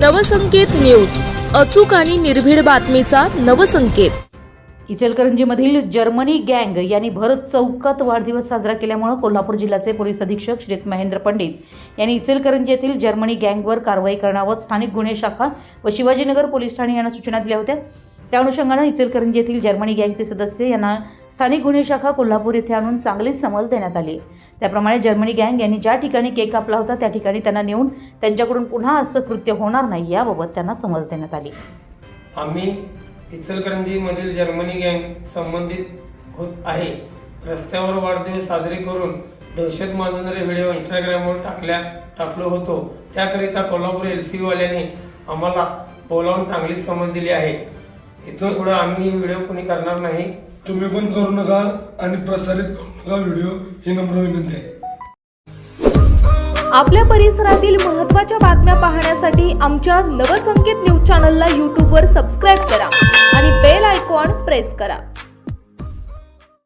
Navsanket news. अचूक आणि निर्भीड बातमीचा नवसंकेत. इचलकरंजीमधील जर्मनी गँग यांनी भरत चौकात वाढदिवस साजरा केल्यामुळे कोल्हापूर जिल्ह्याचे पोलीस अधीक्षक श्री महेंद्र पंडित यांनी इचलकरंजी येथील जर्मनी गँगवर कारवाई करण्याबाबत स्थानिक गुन्हे शाखा व शिवाजीनगर पोलीस ठाणे यांना सूचना दिल्या होत्या. त्या अनुषंगानं इचलकरंजी येथील जर्मनी गँगचे सदस्य यांना स्थानिक गुन्हे शाखा कोल्हापूर येथे आणून चांगलीच समज देण्यात आली. त्याप्रमाणे जर्मनी गँग यांनी ज्या ठिकाणी केक कापला होता त्या ठिकाणी त्यांना नेऊन त्यांच्याकडून पुन्हा असं कृत्य होणार नाही याबाबत त्यांना समज देण्यात आली. आम्ही इचलकरंजीमधील जर्मनी गँग संबंधित होत आहे. रस्त्यावर वाढदिवस साजरे करून दहशत माजवणारे व्हिडिओ इंस्टाग्रामवर टाकल्या टाकलो होतो. त्याकरिता कोल्हापूर एल सी वाल्याने आम्हाला बोलावून चांगलीच समज दिली आहे. इथून पुढे आम्ही ही व्हिडिओ कोणी करणार नाही. तुम्ही पण करू नका आणि प्रसारित करू नका व्हिडिओ ही नम्र विनंती आहे. आपल्या परिसरातील महत्त्वाच्या बातम्या पाहण्यासाठी आमच्या नवसंकेत न्यूज चॅनलला यूट्यूबवर सबस्क्राईब करा आणि बेल आयकॉन प्रेस करा.